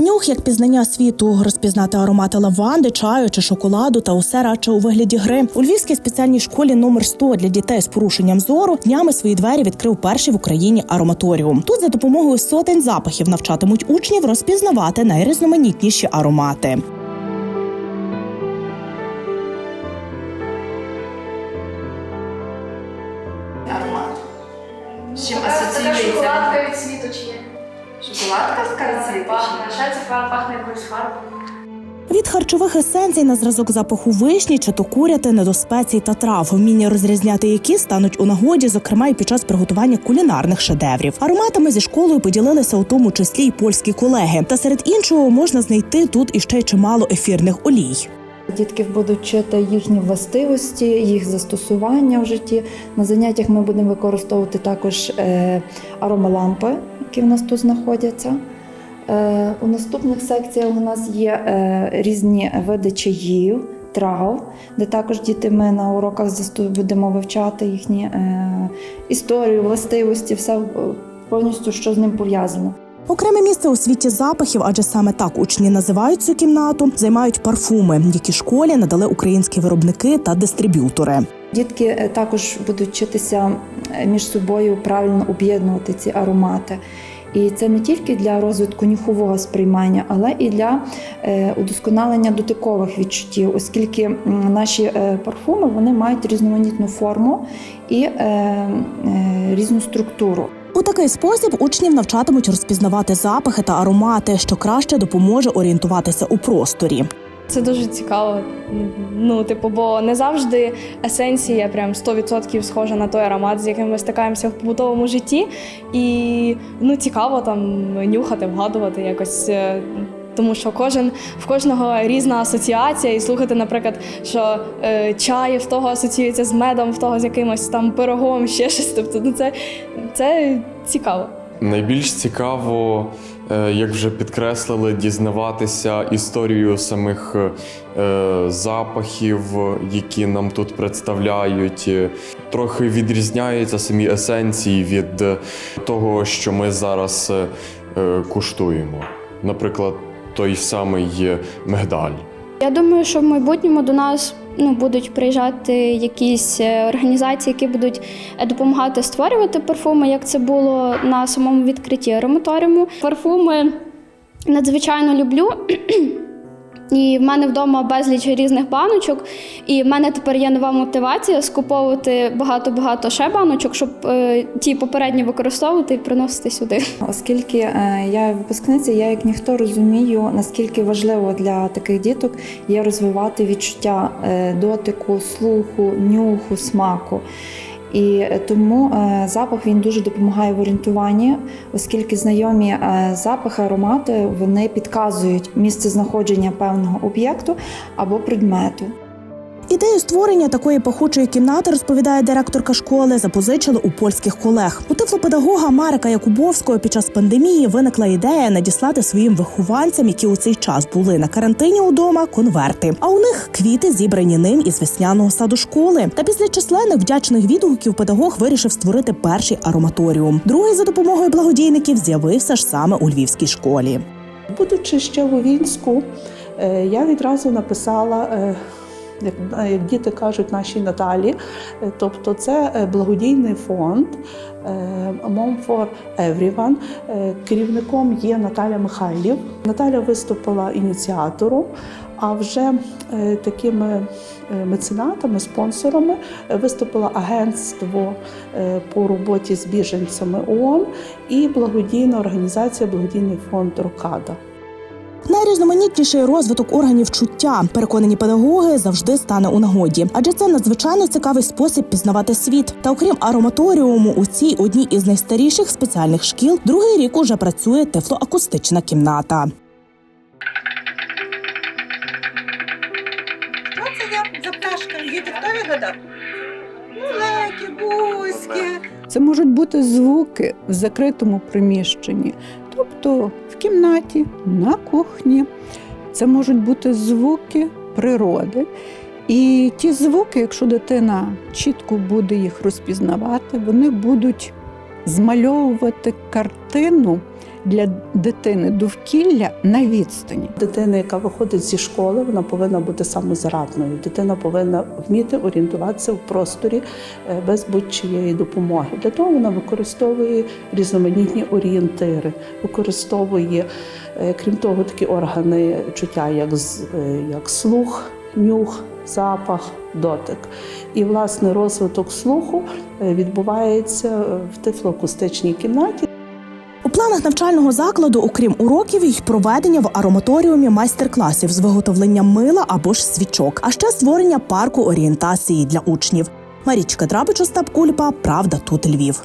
Нюх як пізнання світу, розпізнати аромати лаванди, чаю чи шоколаду та усе радше у вигляді гри. У Львівській спеціальній школі номер 100 для дітей з порушенням зору днями свої двері відкрив перший в Україні ароматоріум. Тут за допомогою сотень запахів навчатимуть учнів розпізнавати найрізноманітніші аромати. Аромат. Чим асоціюється? шоколадка від світу чи є? Шоколадка з карацвіту? Пахне. Ще це пахне якоюсь фарбою. Від харчових есенцій на зразок запаху вишні чи то курятини до спецій та трав, вміння розрізняти які стануть у нагоді, зокрема і під час приготування кулінарних шедеврів. Ароматами зі школою поділилися у тому числі й польські колеги. Та серед іншого можна знайти тут іще й чимало ефірних олій. Дітки будуть вчити їхні властивості, їх застосування в житті. На заняттях ми будемо використовувати також е, аромалампи, які в нас тут знаходяться. Е, У наступних секціях у нас є е, різні види чаїв, трав, де також діти ми на уроках будемо вивчати їхні е, історію, властивості, все повністю, що з ним пов'язано. Окреме місце у світі запахів, адже саме так учні називають цю кімнату, займають парфуми, які школі надали українські виробники та дистриб'ютори. Дітки е, також будуть вчитися е, між собою правильно об'єднувати ці аромати. І це не тільки для розвитку нюхового сприймання, але і для е, удосконалення дотикових відчуттів, оскільки наші парфуми вони мають різноманітну форму і різну структуру. У такий спосіб учнів навчатимуть розпізнавати запахи та аромати, що краще допоможе орієнтуватися у просторі. Це дуже цікаво. Ну, типу, бо не завжди есенція прям 100% схожа на той аромат, з яким ми стикаємося в побутовому житті. І ну, цікаво там нюхати, вгадувати якось. е, Тому що кожен в кожного різна асоціація, і слухати, наприклад, що е, чай в того асоціюється з медом, в того з якимось там пирогом, ще щось. Тобто, ну це, це цікаво. Найбільш цікаво, як вже підкреслили, дізнаватися історію самих е, запахів, які нам тут представляють. Е, Трохи відрізняються самі есенції від е, того, що ми зараз е, е, куштуємо. Наприклад, той самий е, мигдаль. Я думаю, що в майбутньому до нас ну, будуть приїжджати якісь е, організації, які будуть е, допомагати створювати парфуми, як це було на самому відкритті ароматоріуму. Парфуми надзвичайно люблю. І в мене вдома безліч різних баночок, і в мене тепер є нова мотивація скуповувати багато-багато ще баночок, щоб е, ті попередні використовувати і приносити сюди. Оскільки е, я випускниця, я як ніхто розумію, наскільки важливо для таких діток є розвивати відчуття е, дотику, слуху, нюху, смаку. І тому е, запах він дуже допомагає в орієнтуванні, оскільки знайомі е, запахи, аромати вони підказують місце знаходження певного об'єкту або предмету. Ідею створення такої пахучої кімнати, розповідає директорка школи, запозичили у польських колег. У тифлопедагога Марика Якубовського під час пандемії виникла ідея надіслати своїм вихованцям, які у цей час були на карантині удома, конверти. А у них квіти зібрані ним із весняного саду школи. Та після численних вдячних відгуків педагог вирішив створити перший ароматоріум. Другий за допомогою благодійників з'явився ж саме у львівській школі. Будучи ще в Увінську, е, я відразу написала. Е, Як, як діти кажуть, нашій Наталі, Е, тобто це е, благодійний фонд е, Mom for Everyone. Е, Керівником є Наталя Михайлів. Наталя виступила ініціатором, а вже е, такими е, меценатами, спонсорами е, виступило агентство е, по роботі з біженцями ООН і благодійна організація Благодійний фонд Рокада. Найрізноманітніший розвиток органів чуття, переконані педагоги, завжди стане у нагоді, адже це надзвичайно цікавий спосіб пізнавати світ. Та окрім ароматоріуму, у цій одній із найстаріших спеціальних шкіл другий рік уже працює тефлоакустична кімната. Що це я за пташка? Діти, хто вигадав? Лелеки, бузьки. Це можуть бути звуки в закритому приміщенні, тобто в кімнаті, на кухні. Це можуть бути звуки природи. І ті звуки, якщо дитина чітко буде їх розпізнавати, вони будуть змальовувати картину для дитини довкілля на відстані. Дитина, яка виходить зі школи, вона повинна бути самозарадною. Дитина повинна вміти орієнтуватися в просторі е, без будь-чиєї допомоги. Для того вона використовує різноманітні орієнтири, використовує, е, крім того, такі органи чуття, як, е, як слух, нюх, запах, дотик. І власне розвиток слуху е, відбувається е, в тифлоакустичній кімнаті. У планах навчального закладу, окрім уроків, й проведення в ароматоріумі майстер-класів з виготовлення мила або ж свічок, а ще створення парку орієнтації для учнів. Марічка Драбич, Остап Кульпа, Правда тут Львів.